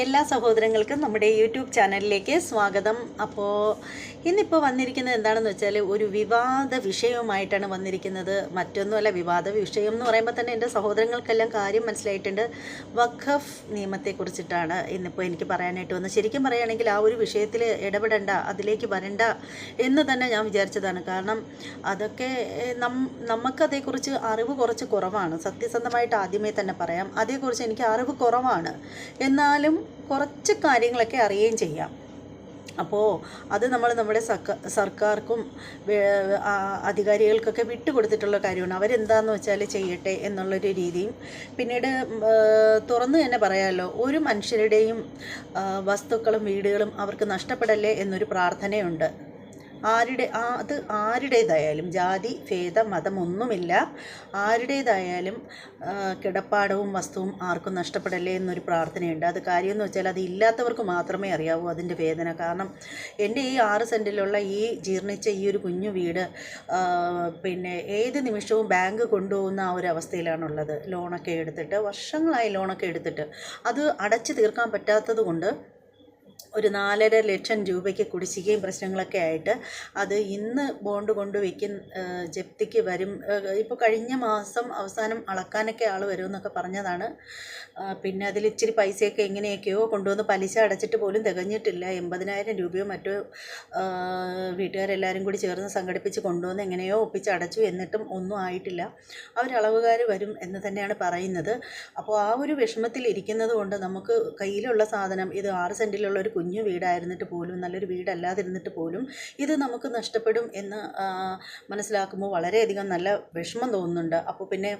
എല്ലാ സഹോദരങ്ങൾക്കും നമ്മുടെ യൂട്യൂബ് ചാനലിലേക്ക് സ്വാഗതം. അപ്പോൾ ഇന്നിപ്പോൾ വന്നിരിക്കുന്നത് എന്താണെന്ന് വെച്ചാൽ ഒരു വിവാദ വിഷയവുമായിട്ടാണ് വന്നിരിക്കുന്നത്. മറ്റൊന്നുമല്ല വിവാദ വിഷയം എന്ന് പറയുമ്പോൾ തന്നെ എന്റെ സഹോദരങ്ങൾക്കെല്ലാം കാര്യം മനസ്സിലായിട്ടുണ്ട്. വഖഫ് നിയമത്തെക്കുറിച്ചിട്ടാണ് ഇന്നിപ്പോൾ എനിക്ക് പറയാനായിട്ട് വന്നത്. ശരിക്കും പറയുകയാണെങ്കിൽ ആ ഒരു വിഷയത്തിൽ ഇടപെടേണ്ട അതിലേക്ക് വരണ്ട എന്ന് തന്നെ ഞാൻ വിചാരിച്ചതാണ്. കാരണം അതൊക്കെ നം നമുക്കതേക്കുറിച്ച് അറിവ് കുറച്ച് കുറവാണ്. സത്യസന്ധമായിട്ട് ആദ്യമേ തന്നെ പറയാം. അതേക്കുറിച്ച് എനിക്ക് അറിവ് കുറവാണ്. എന്നാലും കുറച്ച് കാര്യങ്ങളൊക്കെ അറിയുകയും ചെയ്യാം. അപ്പോൾ അത് നമ്മൾ നമ്മുടെ സർക്കാർ സർക്കാർക്കും അധികാരികൾക്കൊക്കെ വിട്ടുകൊടുത്തിട്ടുള്ള കാര്യമാണ്. അവരെന്താന്ന് വെച്ചാൽ ചെയ്യട്ടെ എന്നുള്ളൊരു രീതിയും പിന്നീട് തുറന്നു തന്നെ പറയാമല്ലോ ഒരു മനുഷ്യരുടെയും വസ്തുക്കളും വീടുകളും അവർക്ക് നഷ്ടപ്പെടല്ലേ എന്നൊരു പ്രാർത്ഥനയുണ്ട്. ആരുടെ അത് ആരുടേതായാലും ജാതി ഭേദ മതമൊന്നുമില്ല ആരുടേതായാലും കിടപ്പാടവും വസ്തുവും ആർക്കും നഷ്ടപ്പെടല്ലേ എന്നൊരു പ്രാർത്ഥനയുണ്ട്. അത് കാര്യമെന്ന് വെച്ചാൽ അത് ഇല്ലാത്തവർക്ക് മാത്രമേ അറിയാവൂ അതിന്റെ വേദന. കാരണം എന്റെ ഈ ആറ് സെന്റിലുള്ള ഈ ജീർണിച്ച ഈ ഒരു കുഞ്ഞു വീട് പിന്നെ ഏത് നിമിഷവും ബാങ്ക് കൊണ്ടുപോകുന്ന ആ ഒരു അവസ്ഥയിലാണുള്ളത്. ലോണൊക്കെ എടുത്തിട്ട് വർഷങ്ങളായി ലോണൊക്കെ എടുത്തിട്ട്. അത് അടച്ചു തീർക്കാൻ പറ്റാത്തത് കൊണ്ട് ഒരു നാലര ലക്ഷം രൂപയ്ക്ക് കുടിശ്ശികയും പ്രശ്നങ്ങളൊക്കെ ആയിട്ട് അത് ഇന്ന് ബോണ്ട് കൊണ്ട് വയ്ക്കും ജപ്തിക്ക് വരും. ഇപ്പോൾ കഴിഞ്ഞ മാസം അവസാനം അളക്കാനൊക്കെ ആൾ വരുമെന്നൊക്കെ പറഞ്ഞതാണ്. പിന്നെ അതിൽ ഇച്ചിരി പൈസയൊക്കെ എങ്ങനെയൊക്കെയോ കൊണ്ടുവന്ന് പലിശ അടച്ചിട്ട് പോലും തികഞ്ഞിട്ടില്ല. എൺപതിനായിരം രൂപയോ മറ്റോ വീട്ടുകാരെല്ലാവരും കൂടി ചേർന്ന് സംഘടിപ്പിച്ച് കൊണ്ടുവന്ന് എങ്ങനെയോ ഒപ്പിച്ച് അടച്ചു എന്നിട്ടും ഒന്നും ആയിട്ടില്ല. അവരളവുകാർ വരും എന്ന് തന്നെയാണ് പറയുന്നത്. അപ്പോൾ ആ ഒരു വിഷമത്തിൽ ഇരിക്കുന്നത് കൊണ്ട് നമുക്ക് കയ്യിലുള്ള സാധനം ഇത് ആറ് സെന്റിലുള്ള ഒരു കുഞ്ഞു വീടായിരുന്നിട്ട് പോലും നല്ലൊരു വീടല്ലാതിരുന്നിട്ട് പോലും ഇത് നമുക്ക് നഷ്ടപ്പെടും എന്ന് മനസ്സിലാക്കുമ്പോൾ വളരെയധികം നല്ല വിഷമം തോന്നുന്നുണ്ട്. അപ്പോൾ പിന്നെ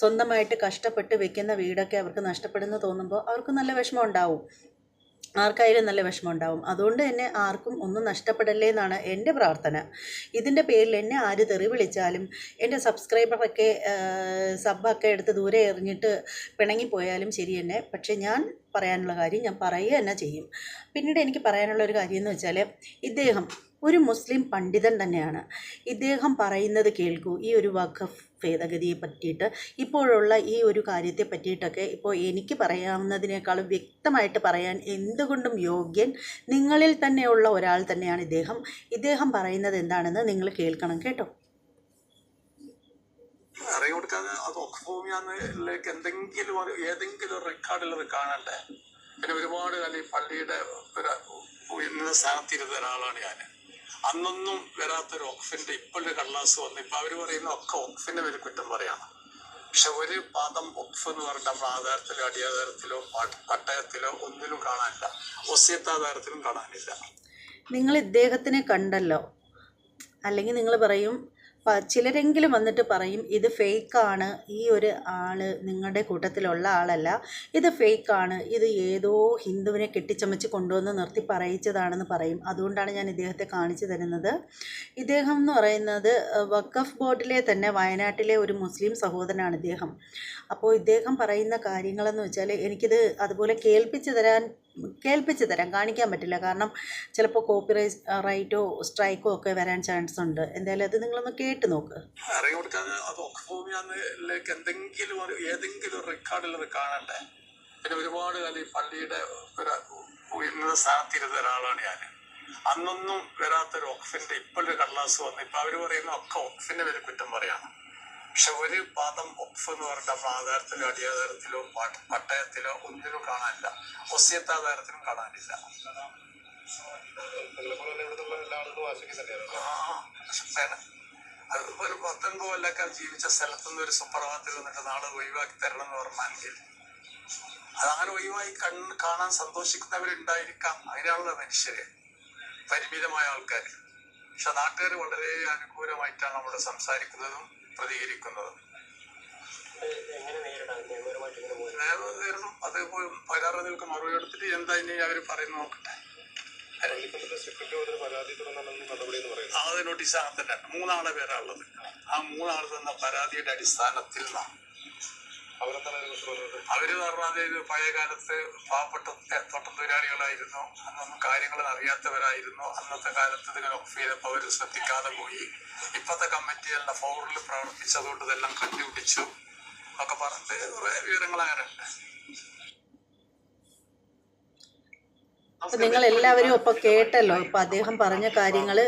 സ്വന്തമായിട്ട് കഷ്ടപ്പെട്ട് വെക്കുന്ന വീടൊക്കെ അവർക്ക് നഷ്ടപ്പെടുന്നു തോന്നുമ്പോൾ അവർക്ക് നല്ല വിഷമം ഉണ്ടാവും. ആർക്കായാലും നല്ല വിഷമം ഉണ്ടാവും അതുകൊണ്ട് തന്നെ ആർക്കും ഒന്നും നഷ്ടപ്പെടല്ലേ എന്നാണ് എന്റെ പ്രാർത്ഥന. ഇതിന്റെ പേരിൽ എന്നെ ആര് തെറി വിളിച്ചാലും എന്റെ സബ്സ്ക്രൈബറൊക്കെ സബ്ബൊക്കെ എടുത്ത് ദൂരെ എറിഞ്ഞിട്ട് പിണങ്ങിപ്പോയാലും ശരി തന്നെ. പക്ഷേ ഞാൻ പറയാനുള്ള കാര്യം ഞാൻ പറയുക തന്നെ ചെയ്യും. പിന്നീട് എനിക്ക് പറയാനുള്ള ഒരു കാര്യം എന്ന് വെച്ചാൽ ഇദ്ദേഹം ഒരു മുസ്ലിം പണ്ഡിതൻ തന്നെയാണ്. ഇദ്ദേഹം പറയുന്നത് കേൾക്കൂ. ഈ ഒരു വഖഫ് ഭേദഗതിയെ പറ്റിയിട്ട് ഇപ്പോഴുള്ള ഈ ഒരു കാര്യത്തെ പറ്റിയിട്ടൊക്കെ ഇപ്പോൾ എനിക്ക് പറയാവുന്നതിനേക്കാളും വ്യക്തമായിട്ട് പറയാൻ എന്തുകൊണ്ടും യോഗ്യൻ നിങ്ങളിൽ തന്നെയുള്ള ഒരാൾ തന്നെയാണ് ഇദ്ദേഹം. ഇദ്ദേഹം പറയുന്നത് എന്താണെന്ന് നിങ്ങൾ കേൾക്കണം കേട്ടോ. അത് എന്തെങ്കിലും ഏതെങ്കിലും റെക്കോർഡിൽ കാണണ്ടേ? പിന്നെ ഒരുപാട് കാലം ഈ പള്ളിയുടെ ഒരു ഉയർന്ന സ്ഥാനത്തിരുന്ന ഒരാളാണ് ഞാൻ അന്നൊന്നും വരാത്തൊരു ഓക്സിന്റെ ഇപ്പോഴൊരു കള്ളാസ് വന്നു ഇപ്പൊ അവർ പറയുന്ന ഒക്കെ ഓക്സിന്റെ പേര് കുറ്റം പറയാണ്. പക്ഷെ ഒരു പാദം ഒക്ഫ് എന്ന് പറഞ്ഞാൽ നമ്മൾ ആധാരത്തിലോ അടിയാധാരത്തിലോ പട്ടയത്തിലോ ഒന്നിലും കാണാനില്ല. ഒസ്യത്താധാരത്തിലും കാണാനില്ല. നിങ്ങൾ ഇദ്ദേഹത്തിനെ കണ്ടല്ലോ? അല്ലെങ്കിൽ നിങ്ങൾ പറയും ചിലരെങ്കിലും വന്നിട്ട് പറയും ഇത് ഫേക്കാണ് ഈ ഒരു ആൾ നിങ്ങളുടെ കൂട്ടത്തിലുള്ള ആളല്ല ഇത് ഫേക്കാണ് ഇത് ഏതോ ഹിന്ദുവിനെ കെട്ടിച്ചമച്ച് കൊണ്ടുവന്ന് നിർത്തി പറയിച്ചതാണെന്ന് പറയും. അതുകൊണ്ടാണ് ഞാൻ ഇദ്ദേഹത്തെ കാണിച്ചു തരുന്നത്. ഇദ്ദേഹം എന്ന് പറയുന്നത് വക്കഫ് ബോർഡിലെ തന്നെ വയനാട്ടിലെ ഒരു മുസ്ലിം സഹോദരനാണ് ഇദ്ദേഹം. അപ്പോൾ ഇദ്ദേഹം പറയുന്ന കാര്യങ്ങളെന്ന് വെച്ചാൽ എനിക്കിത് അതുപോലെ കേൾപ്പിച്ച് തരാൻ കേൾപ്പിച്ച് തരാം കാണിക്കാൻ പറ്റില്ല. കാരണം ചിലപ്പോൾ കോപ്പി റൈറ്റോ സ്ട്രൈക്കോ ഒക്കെ വരാൻ ചാൻസ് ഉണ്ട് എന്തായാലും അത് നിങ്ങളൊന്ന് കേട്ട് നോക്ക്. അത് ഒക്കഭൂമിയാന്നിലേക്ക് എന്തെങ്കിലും ഒരു ഏതെങ്കിലും റെക്കോർഡിൽ കാണണ്ടേ? പിന്നെ ഒരുപാട് കാലം ഈ പള്ളിയുടെ ഒരു ഉയർന്ന സ്ഥാനത്തിരുന്ന ഒരാളാണ് ഞാൻ അന്നൊന്നും വരാത്തൊരു ഒക്ഫിന്റെ ഇപ്പോഴൊരു കള്ളാസ് വന്നു. ഇപ്പൊ അവർ പറയുന്ന ഒക്കെ ഒക്ഫിന്റെ പേര് കുറ്റം പറയാണ്. പക്ഷെ ഒരു പാദം ഒക്ഫ് എന്ന് പറഞ്ഞിട്ട് നമ്മൾ ആധാരത്തിലോ അടിയാധാരത്തിലോ പട്ടയത്തിലോ ഒന്നിനും കാണാനില്ല. ഒസ്യത്താധാരത്തിലും കാണാനില്ല. ആ, ശരിയാണ്. അത് ഒരു പത്തൊൻപത് കൊല്ലക്കാർ ജീവിച്ച സ്ഥലത്തു നിന്ന് ഒരു സുപ്രഭാതത്തിൽ വന്നിട്ട് നാളെ ഒഴിവാക്കി തരണം എന്ന് പറഞ്ഞാൽ അതങ്ങനെ ഒഴിവായി കണ്ണ് കാണാൻ സന്തോഷിക്കുന്നവരുണ്ടായിരിക്കാം. അതിനാണല്ലോ മനുഷ്യര് പരിമിതമായ ആൾക്കാർ പക്ഷെ നാട്ടുകാർ വളരെ അനുകൂലമായിട്ടാണ് നമ്മൾ സംസാരിക്കുന്നതും പ്രതികരിക്കുന്നതും. നേരം നേരണം അത് പോയി പരാതികൾക്ക് മറുപടി എടുത്തിട്ട് എന്താ ഇനി അവർ പറയുന്നു നോക്കട്ടെ. അത് നോട്ടീസ് അങ്ങനെ തന്നെ. മൂന്നാളെ പേരാ ഉള്ളത്. ആ മൂന്നാൾ തന്ന പരാതിയുടെ അടിസ്ഥാനത്തിൽ അവർ പറഞ്ഞത് ഇത് പഴയ കാലത്ത് പാവപ്പെട്ട തോട്ടത്തൊഴിലാളികളായിരുന്നു അന്നൊന്നും കാര്യങ്ങൾ അറിയാത്തവരായിരുന്നു. അന്നത്തെ കാലത്ത് ഇതിനെ ഓഫ് ചെയ്തപ്പോൾ അവർ ശ്രദ്ധിക്കാതെ പോയി. ഇപ്പത്തെ കമ്മിറ്റി എല്ലാം ഫോറിൽ പ്രവർത്തിച്ചതുകൊണ്ട് ഇതെല്ലാം കണ്ടുപിടിച്ചു. ഒക്കെ പറഞ്ഞിട്ട് കുറെ വിവരങ്ങൾ അങ്ങനെ ഉണ്ട് അപ്പം നിങ്ങൾ എല്ലാവരും ഇപ്പോൾ കേട്ടല്ലോ ഇപ്പം അദ്ദേഹം പറഞ്ഞ കാര്യങ്ങൾ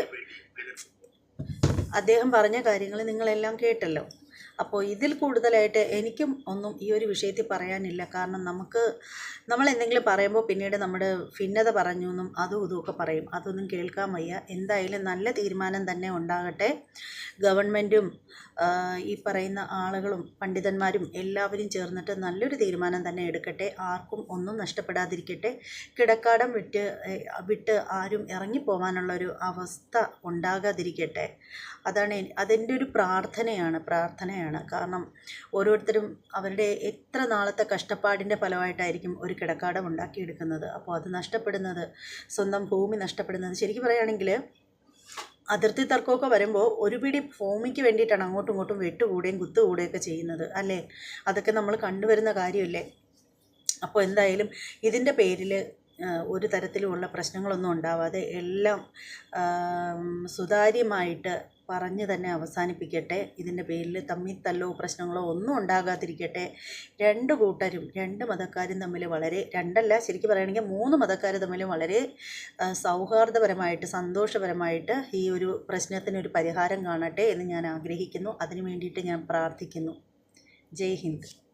അദ്ദേഹം പറഞ്ഞ കാര്യങ്ങൾ നിങ്ങളെല്ലാം കേട്ടല്ലോ. അപ്പോൾ ഇതിൽ കൂടുതലായിട്ട് എനിക്കും ഒന്നും ഈ ഒരു വിഷയത്തിൽ പറയാനില്ല. കാരണം നമുക്ക് നമ്മൾ എന്തെങ്കിലും പറയുമ്പോൾ പിന്നീട് നമ്മുടെ ഭിന്നത പറഞ്ഞു എന്നും അതും ഇതുമൊക്കെ പറയും. അതൊന്നും കേൾക്കാൻ വയ്യ. എന്തായാലും നല്ല തീരുമാനം തന്നെ ഉണ്ടാകട്ടെ. ഗവൺമെന്റും ഈ പറയുന്ന ആളുകളും പണ്ഡിതന്മാരും എല്ലാവരും ചേർന്നിട്ട് നല്ലൊരു തീരുമാനം തന്നെ എടുക്കട്ടെ. ആർക്കും ഒന്നും നഷ്ടപ്പെടാതിരിക്കട്ടെ. കിടക്കാടം വിട്ട് വിട്ട് ആരും ഇറങ്ങിപ്പോവാനുള്ളൊരു അവസ്ഥ ഉണ്ടാകാതിരിക്കട്ടെ. അതാണ് അതെന്റെ ഒരു പ്രാർത്ഥനയാണ് പ്രാർത്ഥനയാണ്. കാരണം ഓരോരുത്തരും അവരുടെ എത്ര നാളത്തെ കഷ്ടപ്പാടിന്റെ ഫലമായിട്ടായിരിക്കും ഒരു കിടക്കാടം ഉണ്ടാക്കിയെടുക്കുന്നത്. അപ്പോൾ അത് നഷ്ടപ്പെടുന്നത് സ്വന്തം ഭൂമി നഷ്ടപ്പെടുന്നത്. ശരിക്കും പറയുകയാണെങ്കിൽ അതിർത്തി തർക്കമൊക്കെ വരുമ്പോൾ ഒരു പിടി ഭൂമിക്ക് വേണ്ടിയിട്ടാണ് അങ്ങോട്ടും ഇങ്ങോട്ടും വെട്ടുകൂടുകയും കുത്തുകൂടുകയൊക്കെ ചെയ്യുന്നത് അല്ലേ? അതൊക്കെ നമ്മൾ കണ്ടുവരുന്ന കാര്യമല്ലേ? അപ്പോൾ എന്തായാലും ഇതിന്റെ പേരിൽ ഒരു തരത്തിലുമുള്ള പ്രശ്നങ്ങളൊന്നും ഉണ്ടാവാതെ എല്ലാം സുതാര്യമായിട്ട് പറഞ്ഞ് തന്നെ അവസാനിപ്പിക്കട്ടെ. ഇതിന്റെ പേരിൽ തമ്മിൽ തല്ലോ പ്രശ്നങ്ങളോ ഒന്നും ഉണ്ടാകാതിരിക്കട്ടെ. രണ്ട് കൂട്ടരും രണ്ട് മതക്കാരും തമ്മിൽ വളരെ രണ്ടല്ല ശരിക്കും പറയുകയാണെങ്കിൽ മൂന്ന് മതക്കാർ തമ്മിൽ വളരെ സൗഹാർദ്ദപരമായിട്ട് സന്തോഷപരമായിട്ട് ഈ ഒരു പ്രശ്നത്തിനൊരു പരിഹാരം കാണട്ടെ എന്ന് ഞാൻ ആഗ്രഹിക്കുന്നു. അതിനു വേണ്ടിയിട്ട് ഞാൻ പ്രാർത്ഥിക്കുന്നു. ജയ് ഹിന്ദ്.